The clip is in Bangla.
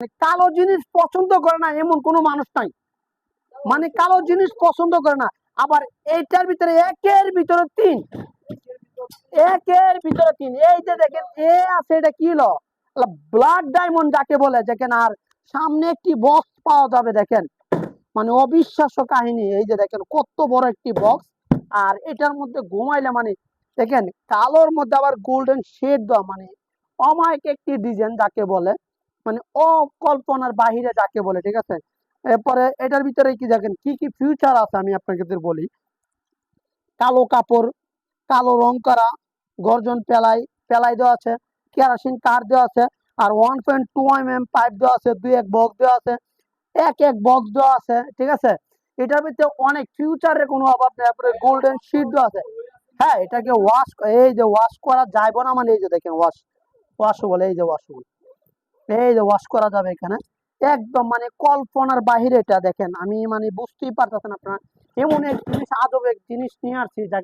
মানে কালো জিনিস পছন্দ করে না এমন কোনো মানুষ নাই। মানে কালো জিনিস পছন্দ করে না। আবার এইটার ভিতরে একের ভিতরে তিন। একের ভিতরে তিন। এই যে দেখেন, এ আছে, এটা কি হলো ব্ল্যাক ডায়মন্ড যাকে বলে, দেখেন আর সামনে একটি বক্স পাওয়া যাবে, দেখেন। মানে অবিশ্বাস্য কাহিনী। এই যে দেখেন, কত বড় একটি বক্স আর এটার মধ্যে ঘুমাইলে মানে দেখেন, কালোর মধ্যে আবার গোল্ডেন শেড দেওয়া। মানে অমায়িক একটি ডিজাইন যাকে বলে। মানে অকল্পনার বাহিরে যাকে বলে, ঠিক আছে? এরপরে এটার ভিতরে কি দেখেন, কি কি ফিউচার আছে আমি আপনাদের বলি? কালো কাপড়, কালো রং করা, গর্জন পেলাই পেলাই দেওয়া আছে, কেরাসিন কার দেওয়া আছে, আর one point two M M pipe দেওয়া আছে, দুই এক বক্স দেওয়া আছে, এক এক বক্স দেওয়া আছে, ঠিক আছে? এটার ভিতরে অনেক ফিউচারের কোনো অভাব নেই, তারপরে গোল্ডেন শিট দেওয়া আছে। হ্যাঁ এটাকে ওয়াশ এই যে ওয়াশ করা যাইব না মানে এই যে দেখেন ওয়াশ ওয়াশ বলে এই যে ওয়াশ বলে এই যে ওয়াশ করা যাবে এখানে। একদম মানে কল্পনার বাহিরে এটা দেখেন, আমি মানে বুঝতেই পারতেছেন আপনারা। এমন এক জিনিস, আদব এক জিনিস নিয়ে আসছি যা